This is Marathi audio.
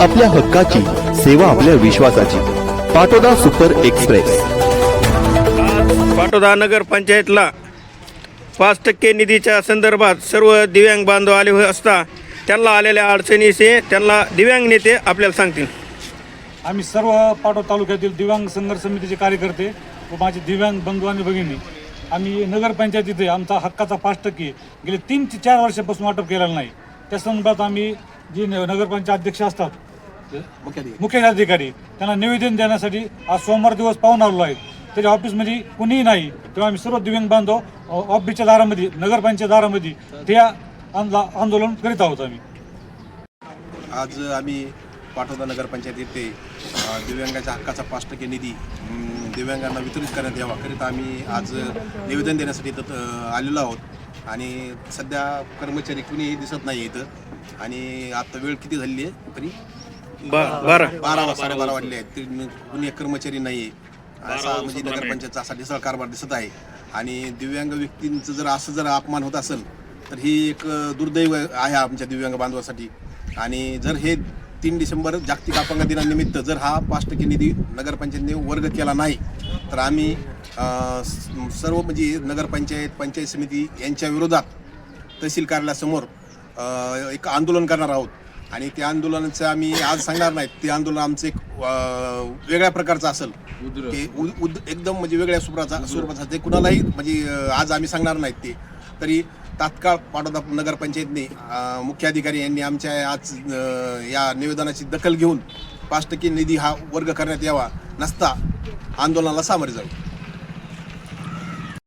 आपल्या हक्काची सेवा आपल्या विश्वासाची. Patoda super express. Patoda Nagar पंचायतला पाच टक्के निधीच्या संदर्भात सर्व दिव्यांग बांधव आले असता त्यांना आलेल्या अडचणीचे त्यांना दिव्यांग नेते आपल्याला सांगतील. आम्ही सर्व पाटो तालुक्यातील दिव्यांग संघर्ष समितीचे कार्यकर्ते व माझे दिव्यांग बंधू आणि भगिनी आम्ही नगरपंचायतीथे आमचा हक्काचा पाच टक्के गेले तीन ते चार वर्षापासून वाटप केलेला नाही. त्या संदर्भात आम्ही जे न- नगरपंचायत अध्यक्ष असतात मुख्याधिकारी त्यांना निवेदन देण्यासाठी आज सोमवार दिवस पाहून आलेलो आहे त्याच्या ऑफिसमध्ये कुणीही नाही. तेव्हा आम्ही सर्व दिव्यांग बांधव ऑफिसच्या दारामध्ये नगरपंचायत दारामध्ये ते आंदो- आंदोलन करीत आहोत आम्ही. आज आम्ही पाटोदा नगरपंचायत येथे दिव्यांगाच्या हक्काचा पाच टक्के निधी दिव्यांगांना वितरित करण्यात यावा करीत आम्ही आज निवेदन देण्यासाठी इथं आलेलो आहोत. आणि सध्या कर्मचारी कुणीही दिसत नाही इथं. आणि आता वेळ किती झालेली आहे तरी बरं बारा. वा- साडेबारा वाजले आहेत. कुणी एक कर्मचारी नाही असा म्हणजे नगरपंचायतचा असा ढिसाळ कारभार दिसत आहे. आणि दिव्यांग व्यक्तींचं जर असं जर अपमान होत असेल तर ही एक दुर्दैव आहे आमच्या दिव्यांग बांधवासाठी. आणि जर हे तीन डिसेंबर जागतिक अपंग दिनानिमित्त जर हा पाच टक्के निधी नगरपंचायतीने वर्ग केला नाही तर आम्ही अं, स- सर्व म्हणजे नगरपंचायत पंचायत समिती यांच्या विरोधात तहसील कार्यालयासमोर अ, एक आंदोलन करणार आहोत. आणि त्या आंदोलनाचं आम्ही आज सांगणार नाहीत ते आंदोलन आमचं एक अ, वेगळ्या प्रकारचं असेल. ते उ- उद- एकदम म्हणजे वेगळ्या स्वरूपाचा स्वरूपाचं. ते कुणालाही म्हणजे अ, आज आम्ही सांगणार नाहीत ते. तरी तात्काळ पाटोदा नगरपंचायतने अ, मुख्याधिकारी यांनी आमच्या आज अ, या निवेदनाची दखल घेऊन पाच टक्के निधी हा वर्ग करण्यात यावा नसता आंदोलनाला सामोरे जावे